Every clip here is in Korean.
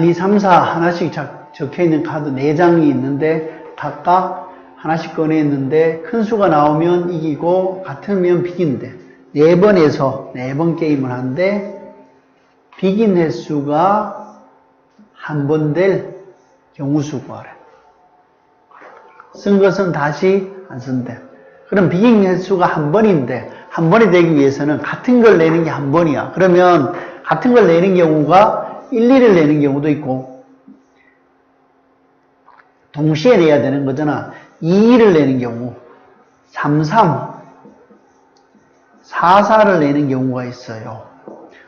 1, 2, 3, 4 하나씩 적- 적혀 있는 카드 4장이 있는데 각각 하나씩 꺼냈는데 큰 수가 나오면 이기고 같으면 비긴대. 네 번에서 네번 게임을 하는데 비긴 횟수가 한 번 될 경우수 구하래. 쓴 것은 다시 안 쓴대. 그럼 비긴 횟수가 한 번인데 한 번이 되기 위해서는 같은 걸 내는 게 한 번이야. 그러면 같은 걸 내는 경우가 1, 2를 내는 경우도 있고 동시에 내야 되는 거잖아. 2, 2를 내는 경우 3, 3, 4, 4를 내는 경우가 있어요.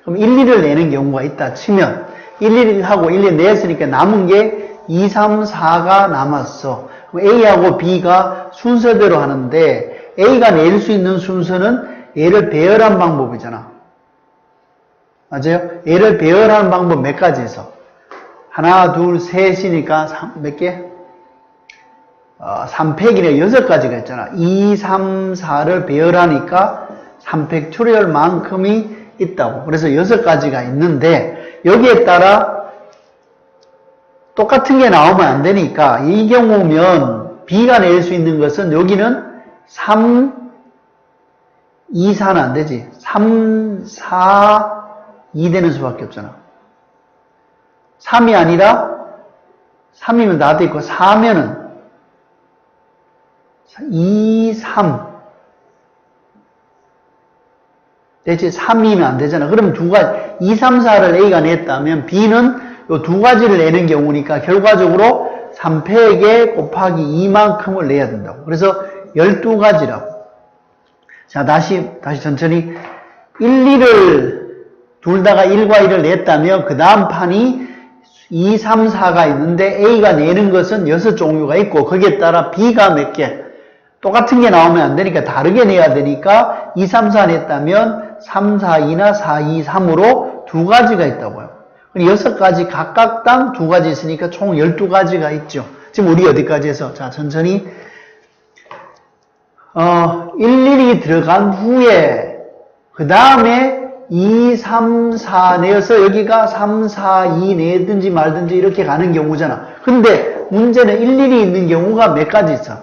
그럼 1, 2를 내는 경우가 있다 치면 1, 1 하고 1, 2 냈으니까 남은 게 2, 3, 4가 남았어. A하고 B가 순서대로 하는데 A가 낼 수 있는 순서는 얘를 배열한 방법이잖아. 맞아요? 얘를 배열하는 방법 몇 가지 있어? 하나, 둘, 셋이니까 삼- 몇 개? 어, 3팩이네. 여섯 가지가 있잖아. 2, 3, 4를 배열하니까 3팩 출혈만큼이 있다고. 그래서 여섯 가지가 있는데 여기에 따라 똑같은 게 나오면 안 되니까 이 경우면 B가 낼 수 있는 것은 여기는 3, 2, 4는 안 되지. 3, 4, 2 되는 수밖에 없잖아. 3이 아니라 3이면 나도 있고 4면은 2, 3 대체 3이면 안 되잖아. 그럼 두 가지 2, 3, 4를 A가 냈다면 B는 이두 가지를 내는 경우니까 결과적으로 3팩에 곱하기 2만큼을 내야 된다고. 그래서 12가지라고. 자, 다시, 다시 천천히. 1, 2를, 둘 다가 1과 1을 냈다면, 그 다음 판이 2, 3, 4가 있는데, A가 내는 것은 6종류가 있고, 거기에 따라 B가 몇 개? 똑같은 게 나오면 안 되니까 다르게 내야 되니까, 2, 3, 4 냈다면, 3, 4, 2나 4, 2, 3으로 두 가지가 있다고요. 여섯 가지 각각당 두 가지 있으니까 총 12가지가 있죠. 지금 우리 어디까지 해서? 자, 천천히. 어, 일일이 들어간 후에, 그 다음에 2, 3, 4 내어서 여기가 3, 4, 2 내든지 말든지 이렇게 가는 경우잖아. 근데 문제는 일일이 있는 경우가 몇 가지 있어?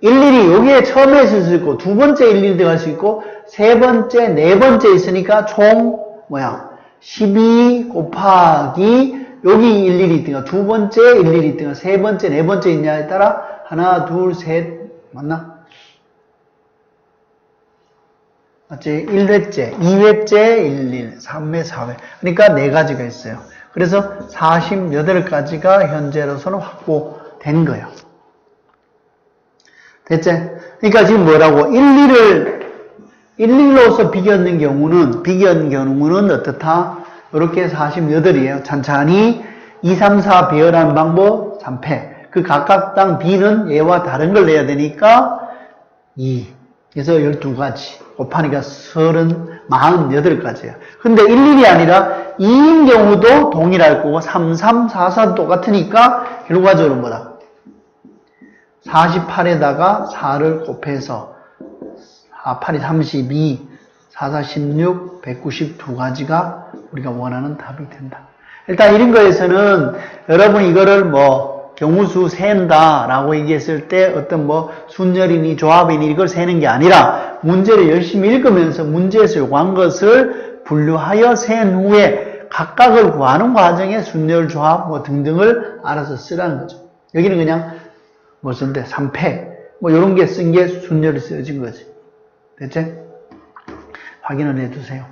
일일이 여기에 처음에 있을 수 있고, 두 번째 일일이 들어갈 수 있고, 세 번째, 네 번째 있으니까 총, 뭐야, 12 곱하기, 여기 일일이 있든가, 두 번째 일일이 있든가, 세 번째, 네 번째 있냐에 따라, 하나, 둘, 셋, 맞나? 맞지? 1회째, 2회째 11, 3회, 4회. 그러니까 네 가지가 있어요. 그래서 48가지가 현재로서는 확보된 거예요. 됐지? 그러니까 지금 뭐라고? 1, 2를 1, 1로서 비겼는 경우는 비겼는 경우는 어떻다? 이렇게 48이에요. 찬찬히 2, 3, 4 배열하는 방법 3패. 그 각각 당 B는 얘와 다른 걸 내야 되니까 2. 그래서 12가지. 곱하니까 30, 48가지예요. 근데 1, 1이 아니라 2인 경우도 동일할 거고 3, 3, 4, 4도 똑같으니까 결과적으로 뭐다? 48에다가 4를 곱해서 4, 8이 32, 4, 4, 16, 192가지가 우리가 원하는 답이 된다. 일단 이런 거에서는 여러분 이거를 뭐 경우수 센다 라고 얘기했을 때 어떤 뭐 순열이니 조합이니 이걸 세는 게 아니라 문제를 열심히 읽으면서 문제에서 요구한 것을 분류하여 센 후에 각각을 구하는 과정에 순열 조합 뭐 등등을 알아서 쓰라는 거죠. 여기는 그냥 뭐 쓴데 3패 뭐 이런 게 쓴 게 순열이 쓰여진 거지. 됐지? 확인을 해두세요.